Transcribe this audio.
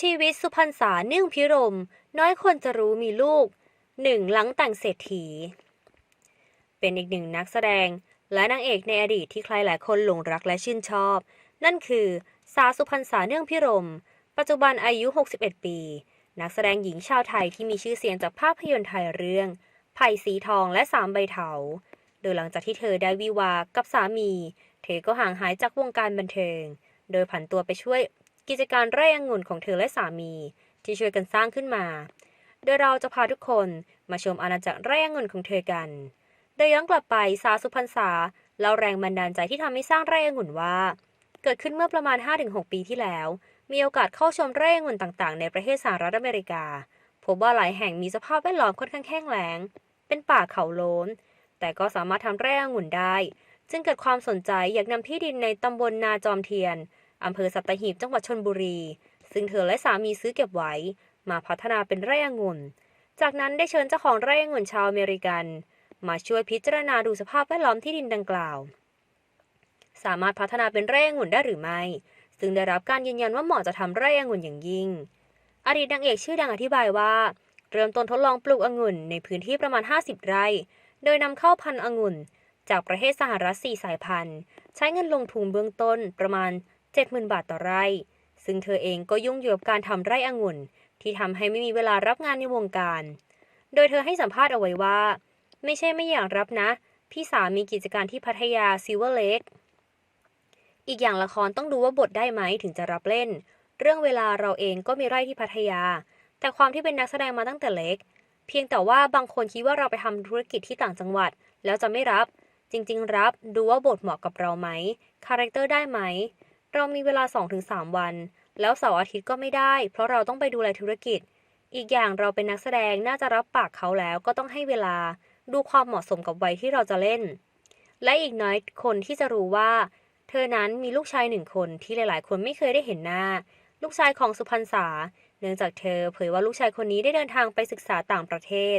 ชีวิตสุพรรณษาเนื่องพิรม น้อยคนจะรู้มีลูกหนึ่งหลังแต่งเศรษฐี เป็นอีกหนึ่งนักแสดงและนางเอกในอดีตที่ใครหลายคนหลงรักและชื่นชอบ นั่นคือสาสุพรรณษาเนื่องพิรม ปัจจุบันอายุ 61 ปี นักแสดงหญิงชาวไทยที่มีชื่อเสียงจากภาพยนตร์ไทยเรื่อง ไผ่สีทองและสามใบเถา โดยหลังจากที่เธอได้วิวากับสามี เธอก็ห่างหายจากวงการบันเทิง โดยผันตัวไปช่วย กิจการไร่องุ่นของเธอและสามี ที่ช่วยกันสร้างขึ้นมา โดยเราจะพาทุกคนมาชมอาณาจักรไร่องุ่นของเธอกัน โดยย้อนกลับไปสาสุพรรษาเล่าแรงบันดาลใจที่ทำให้สร้างไร่องุ่นว่า เกิดขึ้นเมื่อประมาณ 5-6 ปีที่แล้ว มีโอกาสเข้าชมไร่องุ่นต่างๆ ในประเทศสหรัฐอเมริกา พบว่าหลายแห่งมีสภาพแวดล้อมค่อนข้างแห้งแล้ง เป็นป่าเขาโล้น แต่ก็สามารถทำไร่องุ่นได้ จึงเกิดความสนใจอยากนำที่ดินในตำบลนาจอมเทียน อำเภอสัตหีบจังหวัดชนบุรี ซึ่งเธอและสามีซื้อเก็บไว้ มาพัฒนาเป็นไร่องุ่น จากนั้นได้เชิญเจ้าของไร่องุ่นชาวอเมริกัน มาช่วยพิจารณาดูสภาพแวดล้อมที่ดินดังกล่าว สามารถพัฒนาเป็นไร่องุ่นได้หรือไม่ ซึ่งได้รับการยืนยันว่าเหมาะจะทำไร่องุ่นอย่างยิ่ง อดีตนางเอกชื่อดังอธิบายว่า เริ่มต้นทดลองปลูกองุ่นในพื้นที่ประมาณ 50 ไร่ โดยนำเข้าพันธุ์องุ่นจากประเทศสหรัฐ4สายพันธุ์ ใช้เงินลงทุนเบื้องต้นประมาณ 70,000 บาทต่อไร่ ซึ่งเธอเองก็ยุ่งอยู่กับการทำไร่องุ่น ที่ทำให้ไม่มีเวลารับงานในวงการ โดยเธอให้สัมภาษณ์เอาไว้ว่า ไม่ใช่ไม่อยากรับนะ พี่สาวมีกิจการที่พัทยาซิลเวอร์เลกอีกอย่างละครต้องดูว่าบทได้ไหมถึงจะรับเล่น เรื่องเวลาเราเองก็มีไร่ที่พัทยา แต่ความที่เป็นนักแสดงมาตั้งแต่เล็ก เพียงแต่ว่าบางคนคิดว่าเราไปทำธุรกิจที่ต่างจังหวัด แล้วจะไม่รับ จริง ๆ รับ ดูว่าบทเหมาะกับเราไหม คาแรคเตอร์ได้ไหม เรามีเวลา 2-3 วัน แล้วเสาร์อาทิตย์ก็ไม่ได้ เพราะเราต้องไปดูแลธุรกิจ อีกอย่างเราเป็นนักแสดงน่าจะรับปากเขาแล้วก็ต้องให้เวลาดูความเหมาะสมกับวัยที่เราจะเล่น และอีกน้อยคนที่จะรู้ว่า เธอนั้นมีลูกชายหนึ่งคนที่หลายๆ คนไม่เคยได้เห็นหน้า ลูกชายของสุพรรณษา เนื่องจากเธอเผยว่าลูกชายคนนี้ได้เดินทางไปศึกษาต่างประเทศ